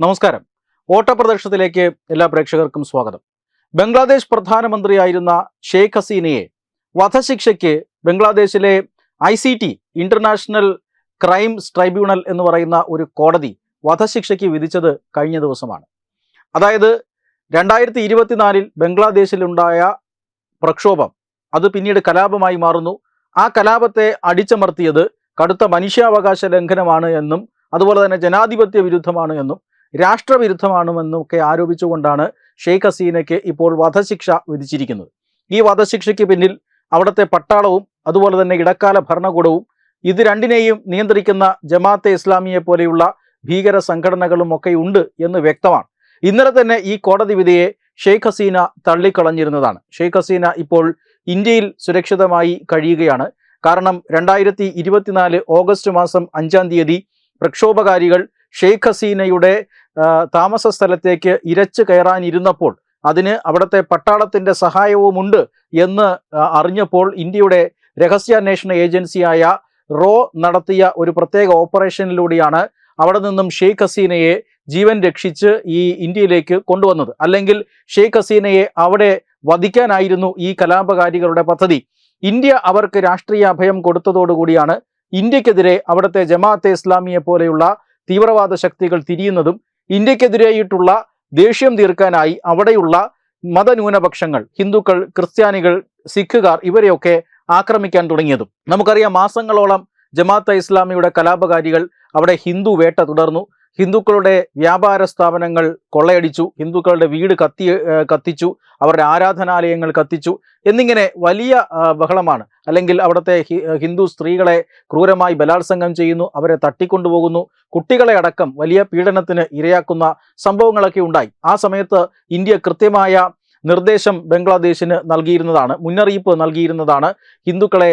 നമസ്കാരം. ഓട്ടപ്രദർശനത്തിലേക്ക് എല്ലാ പ്രേക്ഷകർക്കും സ്വാഗതം. ബംഗ്ലാദേശ് പ്രധാനമന്ത്രിയായിരുന്ന ഷെയ്ഖ് ഹസീനയെ വധശിക്ഷയ്ക്ക് ബംഗ്ലാദേശിലെ I C T International Crimes Tribunal എന്ന് പറയുന്ന ഒരു കോടതി വധശിക്ഷയ്ക്ക് വിധിച്ചത് കഴിഞ്ഞ ദിവസമാണ്. അതായത് രണ്ടായിരത്തി ഇരുപത്തിനാലിൽ ബംഗ്ലാദേശിലുണ്ടായ പ്രക്ഷോഭം അത് പിന്നീട് കലാപമായി മാറുന്നു. ആ കലാപത്തെ അടിച്ചമർത്തിയത് കടുത്ത മനുഷ്യാവകാശ ലംഘനമാണ് എന്നും അതുപോലെ തന്നെ ജനാധിപത്യ വിരുദ്ധമാണ് എന്നും രാഷ്ട്രവിരുദ്ധമാണെന്നും ഒക്കെ ആരോപിച്ചുകൊണ്ടാണ് ഷെയ്ഖ് ഹസീനയ്ക്ക് ഇപ്പോൾ വധശിക്ഷ വിധിച്ചിരിക്കുന്നത്. ഈ വധശിക്ഷയ്ക്ക് പിന്നിൽ അവിടുത്തെ പട്ടാളവും അതുപോലെ തന്നെ ഇടക്കാല ഭരണകൂടവും ഇത് രണ്ടിനെയും നിയന്ത്രിക്കുന്ന ജമാഅത്തെ ഇസ്ലാമിയെ പോലെയുള്ള ഭീകര സംഘടനകളും ഒക്കെ ഉണ്ട് എന്ന് വ്യക്തമാണ്. ഇന്നലെ തന്നെ ഈ കോടതി വിധിയെ ഷെയ്ഖ് ഹസീന തള്ളിക്കളഞ്ഞിരുന്നതാണ്. ഷെയ്ഖ് ഹസീന ഇപ്പോൾ ഇന്ത്യയിൽ സുരക്ഷിതമായി കഴിയുകയാണ്. കാരണം രണ്ടായിരത്തി ഇരുപത്തിനാല് ഓഗസ്റ്റ് മാസം അഞ്ചാം തീയതി പ്രക്ഷോഭകാരികൾ ഷെയ്ഖ് ഹസീനയുടെ താമസ സ്ഥലത്തേക്ക് ഇരച്ചു കയറാനിരുന്നപ്പോൾ അതിന് അവിടുത്തെ പട്ടാളത്തിന്റെ സഹായവുമുണ്ട് എന്ന് അറിഞ്ഞപ്പോൾ ഇന്ത്യയുടെ രഹസ്യാന്വേഷണ ഏജൻസിയായ റോ നടത്തിയ ഒരു പ്രത്യേക ഓപ്പറേഷനിലൂടെയാണ് അവിടെ നിന്നും ഷെയ്ഖ് ഹസീനയെ ജീവൻ രക്ഷിച്ച് ഈ ഇന്ത്യയിലേക്ക് കൊണ്ടുവന്നത്. അല്ലെങ്കിൽ ഷെയ്ഖ് ഹസീനയെ അവിടെ വധിക്കാനായിരുന്നു ഈ കലാപകാരികളുടെ പദ്ധതി. ഇന്ത്യ അവർക്ക് രാഷ്ട്രീയ അഭയം കൊടുത്തതോടുകൂടിയാണ് ഇന്ത്യക്കെതിരെ അവിടുത്തെ ജമാഅത്തെ ഇസ്ലാമിയെ പോലെയുള്ള തീവ്രവാദ ശക്തികൾ തിരിയുന്നതും ഇന്ത്യക്കെതിരെയിട്ടുള്ള ദേഷ്യം തീർക്കാനായി അവിടെയുള്ള മതന്യൂനപക്ഷങ്ങൾ ഹിന്ദുക്കൾ ക്രിസ്ത്യാനികൾ സിഖുകാർ ഇവരെയൊക്കെ ആക്രമിക്കാൻ തുടങ്ങിയതും. നമുക്കറിയാം മാസങ്ങളോളം ജമാഅത്ത് ഇസ്ലാമിയുടെ കലാപകാരികൾ അവിടെ ഹിന്ദു വേട്ട തുടർന്നു. ഹിന്ദുക്കളുടെ വ്യാപാര സ്ഥാപനങ്ങൾ കൊള്ളയടിച്ചു ഹിന്ദുക്കളുടെ വീട് കത്തി കത്തിച്ചു അവരുടെ ആരാധനാലയങ്ങൾ കത്തിച്ചു എന്നിങ്ങനെ വലിയ ബഹളമാണ്. അല്ലെങ്കിൽ അവിടുത്തെ ഹിന്ദു സ്ത്രീകളെ ക്രൂരമായി ബലാത്സംഗം ചെയ്യുന്നു അവരെ തട്ടിക്കൊണ്ടുപോകുന്നു. കുട്ടികളെ അടക്കം വലിയ പീഡനത്തിന് ഇരയാക്കുന്ന സംഭവങ്ങളൊക്കെ ഉണ്ടായി. ആ സമയത്ത് ഇന്ത്യ കൃത്യമായ നിർദ്ദേശം ബംഗ്ലാദേശിന് നൽകിയിരുന്നതാണ് മുന്നറിയിപ്പ് നൽകിയിരുന്നതാണ് ഹിന്ദുക്കളെ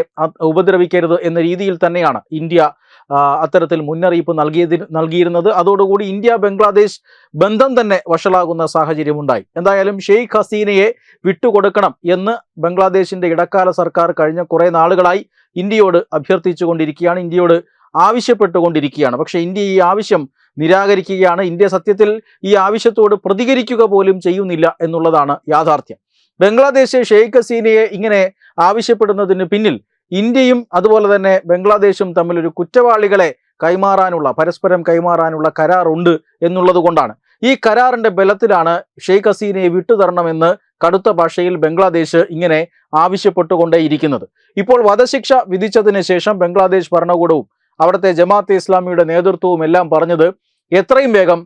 ഉപദ്രവിക്കരുത് എന്ന രീതിയിൽ തന്നെയാണ് ഇന്ത്യ അത്തരത്തിൽ മുന്നറിയിപ്പ് നൽകിയതി നൽകിയിരുന്നത്. അതോടുകൂടി ഇന്ത്യ ബംഗ്ലാദേശ് ബന്ധം തന്നെ വഷളാകുന്ന സാഹചര്യമുണ്ടായി. എന്തായാലും ഷെയ്ഖ് ഹസീനയെ വിട്ടുകൊടുക്കണം എന്ന് ബംഗ്ലാദേശിന്റെ ഇടക്കാല സർക്കാർ കഴിഞ്ഞ കുറേ നാളുകളായി ഇന്ത്യയോട് അഭ്യർത്ഥിച്ചുകൊണ്ടിരിക്കുകയാണ് ഇന്ത്യയോട് ആവശ്യപ്പെട്ടുകൊണ്ടിരിക്കുകയാണ്. പക്ഷേ ഇന്ത്യ ഈ ആവശ്യം നിരാകരിക്കുകയാണ്. ഇന്ത്യ സത്യത്തിൽ ഈ ആവശ്യത്തോട് പ്രതികരിക്കുക പോലും ചെയ്യുന്നില്ല എന്നുള്ളതാണ് യാഥാർത്ഥ്യം. ബംഗ്ലാദേശ് ഷെയ്ഖ് ഹസീനയെ ഇങ്ങനെ ആവശ്യപ്പെടുന്നതിന് പിന്നിൽ ഇന്ത്യയും അതുപോലെ തന്നെ ബംഗ്ലാദേശും തമ്മിലൊരു കുറ്റവാളികളെ കൈമാറാനുള്ള പരസ്പരം കൈമാറാനുള്ള കരാറുണ്ട് എന്നുള്ളത് കൊണ്ടാണ്. ഈ കരാറിന്റെ ബലത്തിലാണ് ഷെയ്ഖ് ഹസീനയെ വിട്ടുതരണമെന്ന് കടുത്ത ഭാഷയിൽ ബംഗ്ലാദേശ് ഇങ്ങനെ ആവശ്യപ്പെട്ടുകൊണ്ടേയിരിക്കുന്നത്. ഇപ്പോൾ വധശിക്ഷ വിധിച്ചതിന് ശേഷം ബംഗ്ലാദേശ് ഭരണകൂടവും അവിടുത്തെ ജമാഅത്തെ ഇസ്ലാമിയുടെ നേതൃത്വവും എല്ലാം പറഞ്ഞത് എത്രയും വേഗം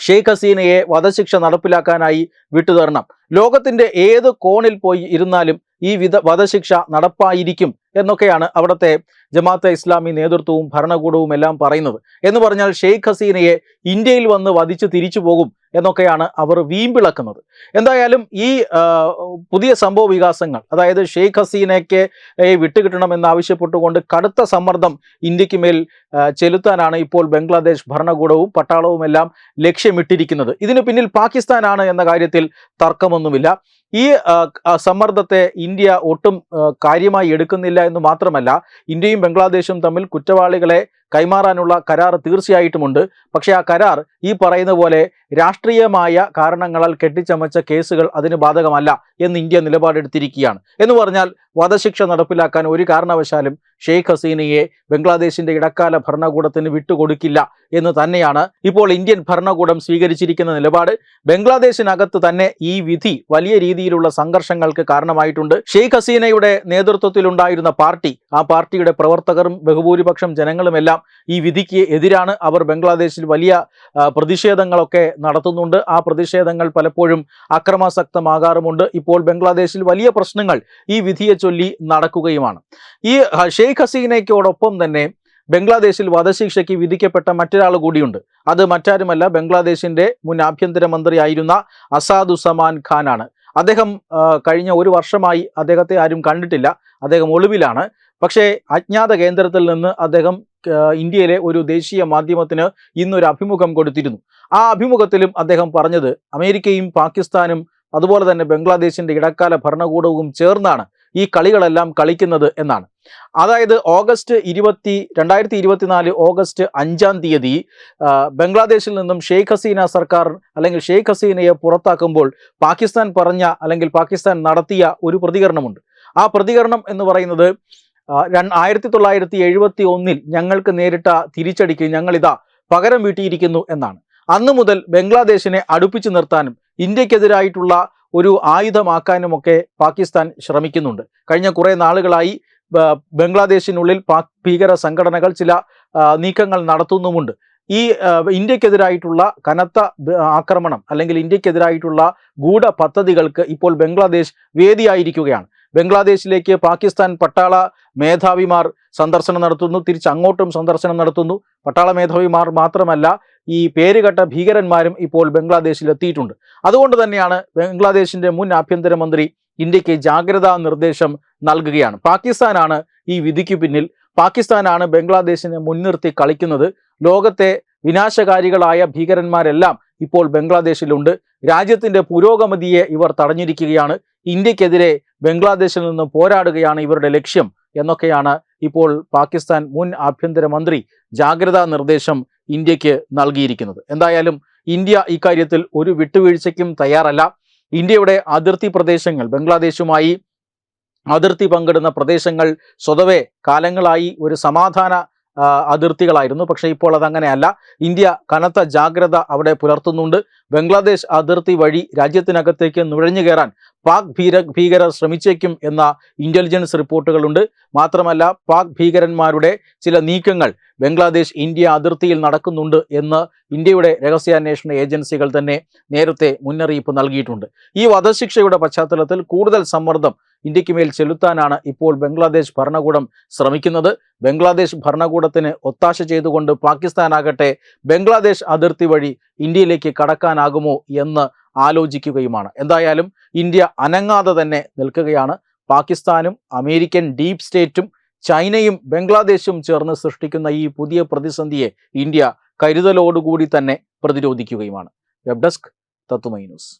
ഷെയ്ഖ് ഹസീനയെ വധശിക്ഷ നടപ്പിലാക്കാനായി വിട്ടുതരണം. ലോകത്തിന്റെ ഏത് കോണിൽ പോയി ഇരുന്നാലും ഈ വിധ വധശിക്ഷ നടപ്പായിരിക്കും എന്നൊക്കെയാണ് അവിടുത്തെ ജമാഅത്തെ ഇസ്ലാമി നേതൃത്വവും ഭരണകൂടവും എല്ലാം പറയുന്നത്. എന്ന് പറഞ്ഞാൽ ഷെയ്ഖ് ഹസീനയെ ഇന്ത്യയിൽ വന്ന് വധിച്ച് തിരിച്ചു പോകും എന്നൊക്കെയാണ് അവർ വീമ്പിളക്കുന്നത്. എന്തായാലും ഈ പുതിയ സംഭവ വികാസങ്ങൾ അതായത് ഷെയ്ഖ് ഹസീനയ്ക്ക് വിട്ടുകിട്ടണമെന്ന് ആവശ്യപ്പെട്ടുകൊണ്ട് കടുത്ത സമ്മർദ്ദം ഇന്ത്യയ്ക്ക് മേൽ ചെലുത്താനാണ് ഇപ്പോൾ ബംഗ്ലാദേശ് ഭരണകൂടവും പട്ടാളവും എല്ലാം ലക്ഷ്യമിട്ടിരിക്കുന്നത്. ഇതിന് പിന്നിൽ പാകിസ്ഥാനാണ് എന്ന കാര്യത്തിൽ തർക്കമൊന്നുമില്ല. ഈ സമ്മർദ്ദത്തെ ഇന്ത്യ ഒട്ടും കാര്യമായി എടുക്കുന്നില്ല എന്ന് മാത്രമല്ല ഇന്ത്യയും ബംഗ്ലാദേശും തമ്മിൽ കുറ്റവാളികളെ കൈമാറാനുള്ള കരാർ തീർച്ചയായിട്ടുമുണ്ട്. പക്ഷേ ആ കരാർ ഈ പറയുന്ന പോലെ രാഷ്ട്രീയമായ കാരണങ്ങളാൽ കെട്ടിച്ചമച്ച കേസുകൾ അതിന് ബാധകമല്ല എന്ന് ഇന്ത്യ നിലപാടെടുത്തിരിക്കുകയാണ്. എന്ന് പറഞ്ഞാൽ വധശിക്ഷ നടപ്പിലാക്കാൻ ഒരു കാരണവശാലും ഷെയ്ഖ് ഹസീനയെ ബംഗ്ലാദേശിന്റെ ഇടക്കാല ഭരണകൂടത്തിന് വിട്ടുകൊടുക്കില്ല എന്ന് തന്നെയാണ് ഇപ്പോൾ ഇന്ത്യൻ ഭരണകൂടം സ്വീകരിച്ചിരിക്കുന്ന നിലപാട്. ബംഗ്ലാദേശിനകത്ത് തന്നെ ഈ വിധി വലിയ രീതിയിലുള്ള സംഘർഷങ്ങൾക്ക് കാരണമായിട്ടുണ്ട്. ഷെയ്ഖ് ഹസീനയുടെ നേതൃത്വത്തിലുണ്ടായിരുന്ന പാർട്ടി ആ പാർട്ടിയുടെ പ്രവർത്തകരും ബഹുഭൂരിപക്ഷം ജനങ്ങളുമെല്ലാം ഈ വിധിക്ക് എതിരാണ്. അവർ ബംഗ്ലാദേശിൽ വലിയ പ്രതിഷേധങ്ങളൊക്കെ നടത്തുന്നുണ്ട്. ആ പ്രതിഷേധങ്ങൾ പലപ്പോഴും അക്രമാസക്തമാകാറുമുണ്ട്. ഇപ്പോൾ ബംഗ്ലാദേശിൽ വലിയ പ്രശ്നങ്ങൾ ഈ വിധിയെ ചൊല്ലി നടക്കുകയുമാണ്. ഈ ഷെയ്ഖ് ഹസീനയ്ക്കോടൊപ്പം തന്നെ ബംഗ്ലാദേശിൽ വധശിക്ഷയ്ക്ക് വിധിക്കപ്പെട്ട മറ്റൊരാൾ കൂടിയുണ്ട്. അത് മറ്റാരുമല്ല ബംഗ്ലാദേശിന്റെ മുൻ ആഭ്യന്തരമന്ത്രിയായിരുന്ന അസാദുസമാൻ ഖാനാണ്. അദ്ദേഹം കഴിഞ്ഞ ഒരു വർഷമായി അദ്ദേഹത്തെ ആരും കണ്ടിട്ടില്ല. അദ്ദേഹം ഒളിവിലാണ്. പക്ഷേ അജ്ഞാത കേന്ദ്രത്തിൽ നിന്ന് അദ്ദേഹം ഇന്ത്യയിലെ ഒരു ദേശീയ മാധ്യമത്തിന് ഇന്നൊരു അഭിമുഖം കൊടുത്തിരുന്നു. ആ അഭിമുഖത്തിലും അദ്ദേഹം പറഞ്ഞത് അമേരിക്കയും പാകിസ്ഥാനും അതുപോലെ തന്നെ ബംഗ്ലാദേശിന്റെ ഇടക്കാല ഭരണകൂടവും ചേർന്നാണ് ഈ കളികളെല്ലാം കളിക്കുന്നത് എന്നാണ്. അതായത് ഓഗസ്റ്റ് ഇരുപത്തി രണ്ടായിരത്തി ഇരുപത്തിനാല് ഓഗസ്റ്റ് അഞ്ചാം തീയതി ബംഗ്ലാദേശിൽ നിന്നും ഷെയ്ഖ് ഹസീന സർക്കാർ അല്ലെങ്കിൽ ഷെയ്ഖ് ഹസീനയെ പുറത്താക്കുമ്പോൾ പാകിസ്ഥാൻ പറഞ്ഞ അല്ലെങ്കിൽ പാകിസ്ഥാൻ നടത്തിയ ഒരു പ്രതികരണമുണ്ട്. ആ പ്രതികരണം എന്ന് പറയുന്നത് ആയിരത്തി തൊള്ളായിരത്തി എഴുപത്തി ഒന്നിൽ ഞങ്ങൾക്ക് നേരിട്ട തിരിച്ചടിക്ക് ഞങ്ങളിതാ പകരം വീട്ടിയിരിക്കുന്നു എന്നാണ്. അന്നു മുതൽ ബംഗ്ലാദേശിനെ അടുപ്പിച്ചു നിർത്താനും ഇന്ത്യക്കെതിരായിട്ടുള്ള ഒരു ആയുധമാക്കാനുമൊക്കെ പാകിസ്ഥാൻ ശ്രമിക്കുന്നുണ്ട്. കഴിഞ്ഞ കുറേ നാളുകളായി ബംഗ്ലാദേശിനുള്ളിൽ പാക് ഭീകര സംഘടനകൾ ചില നീക്കങ്ങൾ നടത്തുന്നുമുണ്ട്. ഈ ഇന്ത്യക്കെതിരായിട്ടുള്ള കനത്ത ആക്രമണം അല്ലെങ്കിൽ ഇന്ത്യക്കെതിരായിട്ടുള്ള ഗൂഢ പദ്ധതികൾക്ക് ഇപ്പോൾ ബംഗ്ലാദേശ് വേദിയായിരിക്കുകയാണ്. ബംഗ്ലാദേശിലേക്ക് പാകിസ്ഥാൻ പട്ടാള മേധാവിമാർ സന്ദർശനം നടത്തുന്നു തിരിച്ചങ്ങോട്ടും സന്ദർശനം നടത്തുന്നു. പട്ടാള മേധാവിമാർ മാത്രമല്ല ഈ പേരുകെട്ട ഭീകരന്മാരും ഇപ്പോൾ ബംഗ്ലാദേശിൽ എത്തിയിട്ടുണ്ട്. അതുകൊണ്ട് തന്നെയാണ് ബംഗ്ലാദേശിന്റെ മുൻ ആഭ്യന്തരമന്ത്രി ഇന്ത്യയ്ക്ക് ജാഗ്രതാ നിർദ്ദേശം നൽകുകയാണ്. പാകിസ്ഥാനാണ് ഈ വിധിക്ക് പിന്നിൽ. പാകിസ്ഥാനാണ് ബംഗ്ലാദേശിനെ മുൻനിർത്തി കളിക്കുന്നത്. ലോകത്തെ വിനാശകാരികളായ ഭീകരന്മാരെല്ലാം ഇപ്പോൾ ബംഗ്ലാദേശിലുണ്ട്. രാജ്യത്തിന്റെ പുരോഗമതിയെ ഇവർ തടഞ്ഞിരിക്കുകയാണ്. ഇന്ത്യക്കെതിരെ ബംഗ്ലാദേശിൽ നിന്ന് പോരാടുകയാണ് ഇവരുടെ ലക്ഷ്യം എന്നൊക്കെയാണ് ഇപ്പോൾ പാകിസ്ഥാൻ മുൻ ആഭ്യന്തരമന്ത്രി ജാഗ്രതാ നിർദ്ദേശം ഇന്ത്യയ്ക്ക് നൽകിയിരിക്കുന്നത്. എന്തായാലും ഇന്ത്യ ഇക്കാര്യത്തിൽ ഒരു വിട്ടുവീഴ്ചയ്ക്കും തയ്യാറല്ല. ഇന്ത്യയുടെ അതിർത്തി പ്രദേശങ്ങൾ ബംഗ്ലാദേശുമായി അതിർത്തി പങ്കിടുന്ന പ്രദേശങ്ങൾ സ്വതവേ കാലങ്ങളായി ഒരു സമാധാന അതിർത്തികളായിരുന്നു. പക്ഷേ ഇപ്പോൾ അതങ്ങനെയല്ല. ഇന്ത്യ കനത്ത ജാഗ്രത അവിടെ പുലർത്തുന്നുണ്ട്. ബംഗ്ലാദേശ് അതിർത്തി വഴി രാജ്യത്തിനകത്തേക്ക് നുഴഞ്ഞു കയറാൻ പാക് ഭീര ഭീകരർ ശ്രമിച്ചേക്കും എന്ന ഇന്റലിജൻസ് റിപ്പോർട്ടുകളുണ്ട്. മാത്രമല്ല പാക് ഭീകരന്മാരുടെ ചില നീക്കങ്ങൾ ബംഗ്ലാദേശ് ഇന്ത്യ അതിർത്തിയിൽ നടക്കുന്നുണ്ട് എന്ന് ഇന്ത്യയുടെ രഹസ്യാന്വേഷണ ഏജൻസികൾ തന്നെ നേരത്തെ മുന്നറിയിപ്പ് നൽകിയിട്ടുണ്ട്. ഈ വധശിക്ഷയുടെ പശ്ചാത്തലത്തിൽ കൂടുതൽ സമ്മർദ്ദം ഇന്ത്യയ്ക്ക് മേൽ ചെലുത്താനാണ് ഇപ്പോൾ ബംഗ്ലാദേശ് ഭരണകൂടം ശ്രമിക്കുന്നത്. ബംഗ്ലാദേശ് ഭരണകൂടത്തിന് ഒത്താശ ചെയ്തുകൊണ്ട് പാകിസ്ഥാനാകട്ടെ ബംഗ്ലാദേശ് അതിർത്തി വഴി ഇന്ത്യയിലേക്ക് കടക്കാനാകുമോ എന്ന് ആലോചിക്കുകയുമാണ്. എന്തായാലും ഇന്ത്യ അനങ്ങാതെ തന്നെ നിൽക്കുകയാണ്. പാകിസ്ഥാനും അമേരിക്കൻ ഡീപ് സ്റ്റേറ്റും ചൈനയും ബംഗ്ലാദേശും ചേർന്ന് സൃഷ്ടിക്കുന്ന ഈ പുതിയ പ്രതിസന്ധിയെ ഇന്ത്യ കരുതലോടുകൂടി തന്നെ പ്രതിരോധിക്കുകയുമാണ്. Web desk Tatwamayi news.